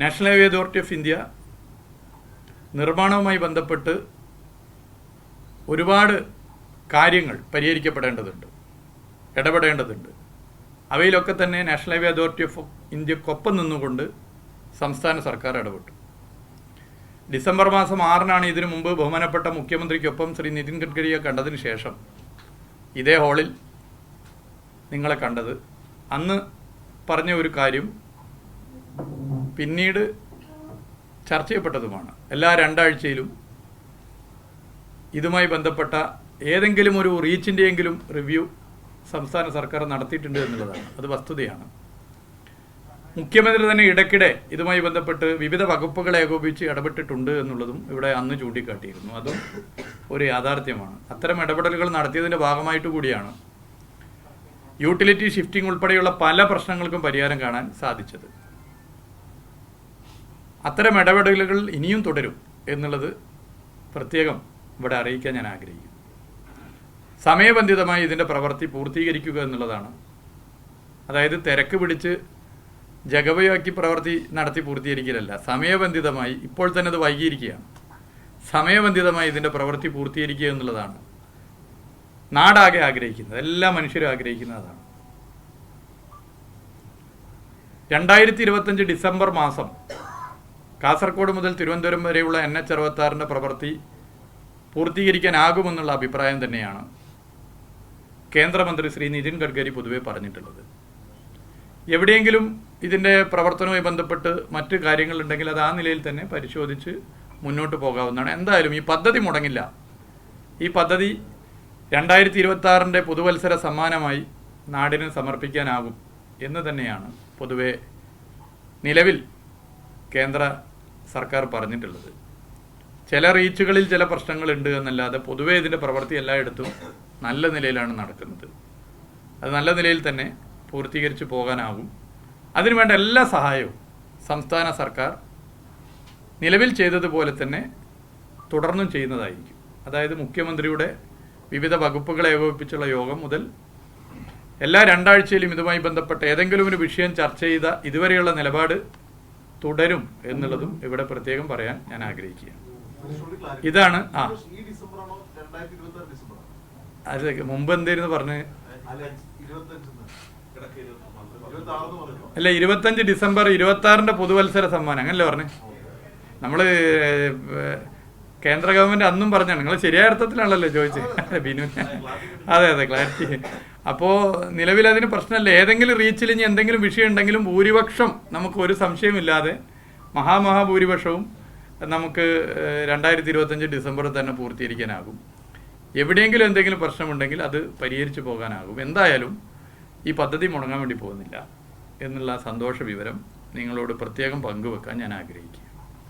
National highway authority of India നിർമ്മാണവുമായി ബന്ധപ്പെട്ട് ഒരുപാട് കാര്യങ്ങൾ പരിഹരിക്കപ്പെടേണ്ടതുണ്ട് ഇടപെടേണ്ടതുണ്ട്. അവയിലൊക്കെ തന്നെ നാഷണൽ ഹൈവേ അതോറിറ്റി ഓഫ് ഇന്ത്യക്കൊപ്പം നിന്നുകൊണ്ട് സംസ്ഥാന സർക്കാർ ഇടപെട്ടു. ഡിസംബർ മാസം ആറിനാണ് ഇതിനു മുമ്പ് ബഹുമാനപ്പെട്ട മുഖ്യമന്ത്രിക്കൊപ്പം ശ്രീ നിതിൻ ഗഡ്കരിയെ കണ്ടതിന് ശേഷം ഇതേ ഹാളിൽ നിങ്ങളെ കണ്ടത്. അന്ന് പറഞ്ഞ ഒരു കാര്യം പിന്നീട് ചർച്ച ചെയ്യപ്പെട്ടതുമാണ്. എല്ലാ രണ്ടാഴ്ചയിലും ഇതുമായി ബന്ധപ്പെട്ട ഏതെങ്കിലും ഒരു റീച്ചിന്റെയെങ്കിലും റിവ്യൂ സംസ്ഥാന സർക്കാർ നടത്തിയിട്ടുണ്ട് എന്നുള്ളതാണ്. അത് വസ്തുതയാണ്. മുഖ്യമന്ത്രി തന്നെ ഇടയ്ക്കിടെ ഇതുമായി ബന്ധപ്പെട്ട് വിവിധ വകുപ്പുകളെ ഏകോപിച്ച് ഇടപെട്ടിട്ടുണ്ട് എന്നുള്ളതും ഇവിടെ അന്ന് ചൂണ്ടിക്കാട്ടിയിരുന്നു. അതും ഒരു യാഥാർത്ഥ്യമാണ്. അത്തരം ഇടപെടലുകൾ നടത്തിയതിന്റെ ഭാഗമായിട്ട് കൂടിയാണ് യൂട്ടിലിറ്റി ഷിഫ്റ്റിംഗ് ഉൾപ്പെടെയുള്ള പല പ്രശ്നങ്ങൾക്കും പരിഹാരം കാണാൻ സാധിച്ചത്. അത്തരം ഇടപെടലുകൾ ഇനിയും തുടരും എന്നുള്ളത് പ്രത്യേകം ഇവിടെ അറിയിക്കാൻ ഞാൻ ആഗ്രഹിക്കുന്നു. സമയബന്ധിതമായി ഇതിന്റെ പ്രവൃത്തി പൂർത്തീകരിക്കുക എന്നുള്ളതാണ്. അതായത് തിരക്ക് പിടിച്ച് ജഗവയാക്കി പ്രവൃത്തി നടത്തി പൂർത്തീകരിക്കലല്ല. സമയബന്ധിതമായി ഇപ്പോൾ തന്നെ അത് വൈകിയിരിക്കുകയാണ്. സമയബന്ധിതമായി ഇതിന്റെ പ്രവൃത്തി പൂർത്തീകരിക്കുക എന്നുള്ളതാണ്. നാടാകെ ആഗ്രഹിക്കുന്നത്. എല്ലാ മനുഷ്യരും ആഗ്രഹിക്കുന്നതാണ്. രണ്ടായിരത്തി ഇരുപത്തഞ്ച് ഡിസംബർ മാസം കാസർഗോഡ് മുതൽ തിരുവനന്തപുരം വരെയുള്ള എൻ എച്ച് അറുപത്താറിന്റെ പ്രവൃത്തി പൂർത്തീകരിക്കാനാകുമെന്നുള്ള അഭിപ്രായം തന്നെയാണ് കേന്ദ്രമന്ത്രി ശ്രീ നിതിൻ ഗഡ്കരി പൊതുവെ പറഞ്ഞിട്ടുള്ളത്. എവിടെയെങ്കിലും ഇതിന്റെ പ്രവർത്തനവുമായി ബന്ധപ്പെട്ട് മറ്റ് കാര്യങ്ങളുണ്ടെങ്കിൽ അത് ആ നിലയിൽ തന്നെ പരിശോധിച്ച് മുന്നോട്ട് പോകാവുന്നതാണ്. എന്തായാലും ഈ പദ്ധതി മുടങ്ങില്ല. ഈ പദ്ധതി രണ്ടായിരത്തി ഇരുപത്തി പുതുവത്സര സമ്മാനമായി നാടിന് സമർപ്പിക്കാനാകും എന്ന് തന്നെയാണ് പൊതുവെ നിലവിൽ കേന്ദ്ര സർക്കാർ പറഞ്ഞിട്ടുള്ളത്. ചില റീച്ചുകളിൽ ചില പ്രശ്നങ്ങളുണ്ട് എന്നല്ലാതെ പൊതുവെ ഇതിന്റെ പ്രവൃത്തി എല്ലായിടത്തും നല്ല നിലയിലാണ് നടക്കുന്നത്. അത് നല്ല നിലയിൽ തന്നെ പൂർത്തീകരിച്ച് പോകാനാകും അതിനുവേണ്ട എല്ലാ സഹായവും സംസ്ഥാന സർക്കാർ നിലവിൽ ചെയ്തതുപോലെ തന്നെ തുടർന്നും ചെയ്യുന്നതായിരിക്കും. അതായത് മുഖ്യമന്ത്രിയുടെ വിവിധ വകുപ്പുകളെ ഏകോപിപ്പിച്ചുള്ള യോഗം മുതൽ എല്ലാ രണ്ടാഴ്ചയിലും ഇതുമായി ബന്ധപ്പെട്ട ഏതെങ്കിലും ഒരു വിഷയം ചർച്ച ചെയ്ത ഇതുവരെയുള്ള നിലപാട് തുടരും എന്നുള്ളതും ഇവിടെ പ്രത്യേകം പറയാൻ ഞാൻ ആഗ്രഹിക്കുകയാണ്. ഇതാണ് ആ. അത് മുമ്പ് എന്തായിരുന്നു പറഞ്ഞ്? അല്ല ഇരുപത്തഞ്ച് ഡിസംബർ ഇരുപത്തി ആറിന്റെ പുതുവത്സര സമ്മാനം അങ്ങനല്ലേ പറഞ്ഞു? നമ്മൾ കേന്ദ്ര ഗവൺമെന്റ് അന്നും പറഞ്ഞാണ്. നിങ്ങൾ ശരിയായ അർത്ഥത്തിലാണല്ലോ ചോദിച്ചത് ബിനു അതെ അതെ ക്ലാരിറ്റി. അപ്പോ നിലവിൽ അതിന് പ്രശ്നമല്ല. ഏതെങ്കിലും റീച്ചിൽ ഇനി എന്തെങ്കിലും വിഷയം ഉണ്ടെങ്കിലും ഭൂരിപക്ഷം നമുക്ക് ഒരു സംശയമില്ലാതെ മഹാമഹാഭൂരിപക്ഷവും നമുക്ക് രണ്ടായിരത്തി ഇരുപത്തഞ്ച് ഡിസംബറിൽ തന്നെ പൂർത്തീകരിക്കാനാകും. എവിടെയെങ്കിലും എന്തെങ്കിലും പ്രശ്നമുണ്ടെങ്കിൽ അത് പരിഹരിച്ചു പോകാനാകും. എന്തായാലും ഈ പദ്ധതി മുടങ്ങാൻ വേണ്ടി പോകുന്നില്ല എന്നുള്ള സന്തോഷ വിവരം നിങ്ങളോട് പ്രത്യേകം പങ്കുവെക്കാൻ ഞാൻ ആഗ്രഹിക്കുക